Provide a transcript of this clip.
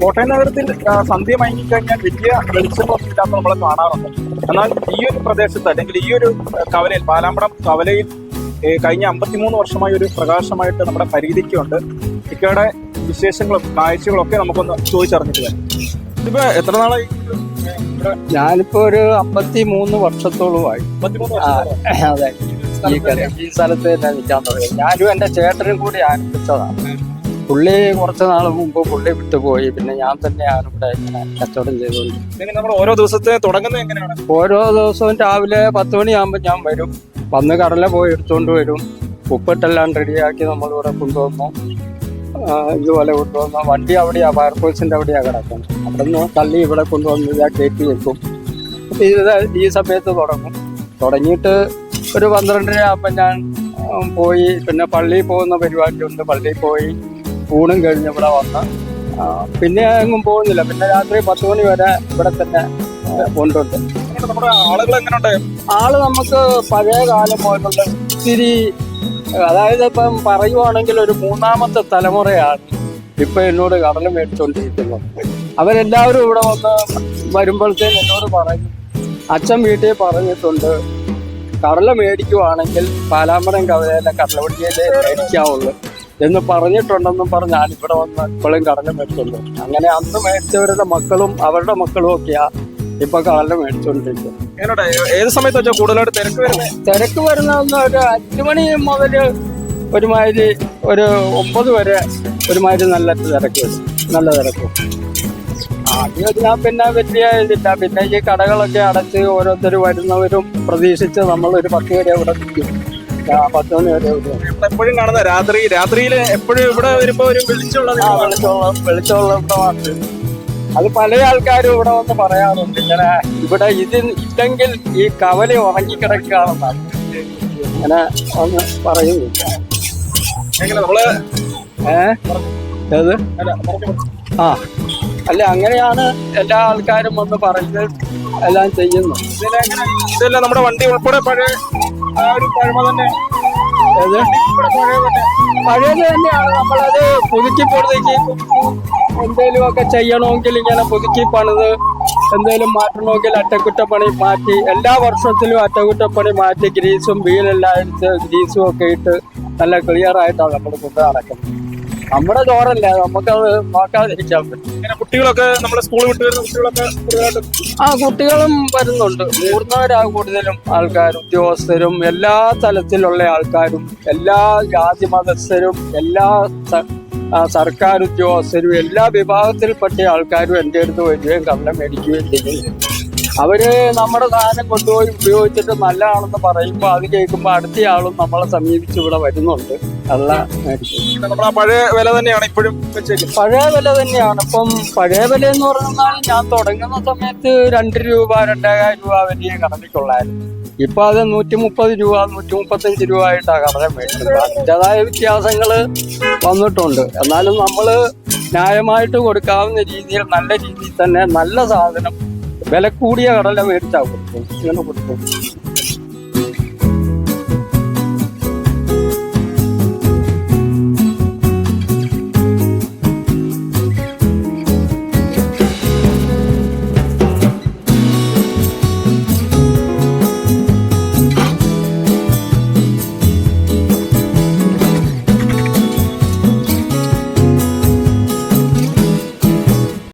കോട്ടയം നഗരത്തിൽ സന്ധ്യ മയങ്ങിക്കഴിഞ്ഞാൽ വലിയ വെളിച്ചമൊന്നും ഇല്ലാത്ത നമ്മൾ കാണാറുണ്ട്. എന്നാൽ ഈ ഒരു പ്രദേശത്ത് അല്ലെങ്കിൽ ഈ ഒരു കവലയിൽ പാലാമ്പടം കവലയിൽ കഴിഞ്ഞ അമ്പത്തിമൂന്ന് വർഷമായി ഒരു പ്രകാശമായിട്ട് നമ്മുടെ പരിധിക്കുണ്ട്. ഇക്കയുടെ വിശേഷങ്ങളും കാഴ്ചകളും ഒക്കെ നമുക്കൊന്ന് ചോദിച്ചറിഞ്ഞിട്ട് വരാം. ഇതിപ്പോ എത്ര നാളായി? ഞാനിപ്പോ ഒരു അമ്പത്തി മൂന്ന് വർഷത്തോളമായി അതെ. ഈ സ്ഥലത്ത് തന്നെ നിൽക്കാൻ തുടങ്ങി. ഞാനും എന്റെ ചേട്ടനും കൂടി ആരംഭിച്ചതാണ്. പുള്ളി കുറച്ച് നാൾ മുമ്പ് പുള്ളി വിട്ടുപോയി പിന്നെ ഞാൻ തന്നെയാണ് ഇവിടെ ഇങ്ങനെ കച്ചവടം ചെയ്തുകൊണ്ട്. നമ്മൾ ഓരോ ദിവസത്തെ തുടങ്ങുന്നത് എങ്ങനെയാണ്? ഓരോ ദിവസവും രാവിലെ പത്ത് മണിയാകുമ്പോൾ ഞാൻ വരും. വന്ന് കടല പോയി എടുത്തുകൊണ്ട് വരും. ഉപ്പിട്ടെല്ലാം റെഡിയാക്കി നമ്മളിവിടെ കൊണ്ടുവന്നു ഇതുപോലെ കൊണ്ടുവന്ന വണ്ടി അവിടെയാ ഫയർഫോഴ്സിന്റെ അവിടെയാ കിടക്കുന്നത്. അവിടെ നിന്ന് തള്ളി ഇവിടെ കൊണ്ടുവന്ന് ഇതാ കയറ്റി വെക്കും. അപ്പൊ ഇത് ഈ സമയത്ത് തുടങ്ങും. തുടങ്ങിയിട്ട് ഒരു പന്ത്രണ്ടര ആകുമ്പോൾ ഞാൻ പോയി. പിന്നെ പള്ളിയിൽ പോകുന്ന പരിപാടിയുണ്ട്. പള്ളിയിൽ പോയി. ഊണും കഴിഞ്ഞ് ഇവിടെ വന്ന് പിന്നെ എങ്ങും പോകുന്നില്ല. പിന്നെ രാത്രി പത്ത് മണി വരെ ഇവിടെ തന്നെ കൊണ്ടുണ്ട് ആളുകൾ എങ്ങനെയുണ്ട്? ആൾ നമുക്ക് പഴയ കാലം പോയിട്ടുണ്ട് ഇത്തിരി അതായത് ഇപ്പം പറയുവാണെങ്കിൽ ഒരു മൂന്നാമത്തെ തലമുറയാണ് ഇപ്പൊ എന്നോട് കടൽ മേടിച്ചോണ്ടിരിക്കുന്നത്. അവരെല്ലാവരും ഇവിടെ വന്ന് വരുമ്പോഴത്തേന് എന്നോട് പറയും അച്ഛൻ വീട്ടിൽ പറഞ്ഞിട്ടുണ്ട് കടല മേടിക്കുവാണെങ്കിൽ പാലാമ്പരം കവലയിലെ കടലവണ്ടിയിലെ മേടിക്കാവുള്ളൂ. എന്ന് പറഞ്ഞിട്ടുണ്ടെന്നും പറഞ്ഞ് ഞാനിവിടെ വന്ന് ഇപ്പോഴും കടല മേടിച്ചുള്ളൂ അങ്ങനെ അന്ന് മേടിച്ചവരുടെ മക്കളും അവരുടെ മക്കളും ഒക്കെയാ ഇപ്പൊ കടല മേടിച്ചുകൊണ്ടിരിക്കുന്നത് എങ്ങനെയുണ്ട് ഏത് സമയത്ത് വെച്ചാൽ കൂടുതലായിട്ട് തിരക്ക് വരുന്നത് തിരക്ക് വരുന്ന ഒരു അഞ്ചു മണി മുതൽ ഒരുമാതിരി ഒരു ഒമ്പത് വരെ ഒരുമാതിരി നല്ല തിരക്ക് വരും. നല്ല തിരക്ക്. ആദ്യം പിന്നെ വലിയ ഇതില്ല. പിന്നെ ഈ കടകളൊക്കെ അടച്ച് ഓരോരുത്തർ വരുന്നവരും പ്രതീക്ഷിച്ച് നമ്മൾ ഒരു പത്ത് വരെ ഇവിടെ നിൽക്കും. പത്ത് മണി വരെ എപ്പോഴും കാണുന്ന രാത്രി രാത്രിയിൽ എപ്പോഴും ഇവിടെ വരുമ്പോ ഒരു വെളിച്ചമുള്ള ആ വെളിച്ചമുള്ള വെളിച്ചമുള്ള ഇവിടെ വന്ന്. അത് പല ആൾക്കാരും ഇവിടെ വന്ന് പറയാറുണ്ട്. ഇങ്ങനെ ഇവിടെ ഇത് ഇല്ലെങ്കിൽ ഈ കവല ഉറങ്ങിക്കിടക്കുകയാണെന്നാണ് അങ്ങനെ ഒന്ന് പറയുന്നില്ല നമ്മൾ ഏത്? ആ. അല്ല അങ്ങനെയാണ് എല്ലാ ആൾക്കാരും വന്ന് പറഞ്ഞ് എല്ലാം ചെയ്യുന്നു ഇതെല്ലാം നമ്മുടെ വണ്ടി ഉൾപ്പെടെ പഴയ പഴയത് തന്നെയാണ്. നമ്മളത് പുതുക്കി പുതുക്കി എന്തെങ്കിലും ഒക്കെ ചെയ്യണമെങ്കിൽ ഇങ്ങനെ പുതുക്കി പണിത് എന്തെങ്കിലും മാറ്റണമെങ്കിൽ അറ്റകുറ്റപ്പണി മാറ്റി എല്ലാ വർഷത്തിലും അറ്റകുറ്റപ്പണി മാറ്റി ഗ്രീസും വീലെല്ലാം അടിച്ച് ഗ്രീസും ഒക്കെ ഇട്ട് നല്ല ക്ലിയർ ആയിട്ടാണ് നമ്മൾ കൊണ്ട് നടക്കുന്നത് നമ്മുടെ ചോറല്ലേ നമുക്കത് നോക്കാതിരിക്കാൻ പറ്റും. ഇങ്ങനെ കുട്ടികളൊക്കെ നമ്മുടെ സ്കൂളിൽ വിട്ട് വരുന്ന കുട്ടികളൊക്കെ കൂടുതലായിട്ട് ആ കുട്ടികളും വരുന്നുണ്ട്. മുതിർന്നവരാ കൂടുതലും ആൾക്കാരും ഉദ്യോഗസ്ഥരും എല്ലാ തലത്തിലുള്ള ആൾക്കാരും എല്ലാ ജാതി മതസ്ഥരും എല്ലാ സർക്കാർ ഉദ്യോഗസ്ഥരും എല്ലാ വിഭാഗത്തിൽപ്പെട്ട ആൾക്കാരും എന്റെ അടുത്ത് വരികയും കള്ളം മേടിക്കുകയും ചെയ്യുന്നു. അവർ നമ്മുടെ സാധനം കൊണ്ടുപോയി ഉപയോഗിച്ചിട്ട് നല്ലതാണെന്ന് പറയുമ്പോൾ അത് കേൾക്കുമ്പോൾ അടുത്ത ആളും നമ്മളെ സമീപിച്ച് ഇവിടെ വരുന്നുണ്ട്. കള്ള മേടിക്കും നമ്മൾ ആ പഴയ വില തന്നെയാണ് ഇപ്പോഴും പഴയ വില തന്നെയാണ്. ഇപ്പം പഴയ വില എന്ന് പറഞ്ഞാൽ ഞാൻ തുടങ്ങുന്ന സമയത്ത് രണ്ട് രൂപ രണ്ടേകായിരം രൂപ വലിയ കടലിക്കുള്ളായിരുന്നു ഇപ്പൊ അത് നൂറ്റി മുപ്പത് രൂപ നൂറ്റി മുപ്പത്തഞ്ച് രൂപ ആയിട്ടാണ് കടല അതിന്റെതായ വ്യത്യാസങ്ങൾ വന്നിട്ടുണ്ട്. എന്നാലും നമ്മൾ ന്യായമായിട്ട് കൊടുക്കാവുന്ന രീതിയിൽ നല്ല രീതിയിൽ തന്നെ നല്ല സാധനം വില കൂടിയ കടല മേടിച്ചാൽ കൊടുക്കും ഇങ്ങനെ കൊടുക്കും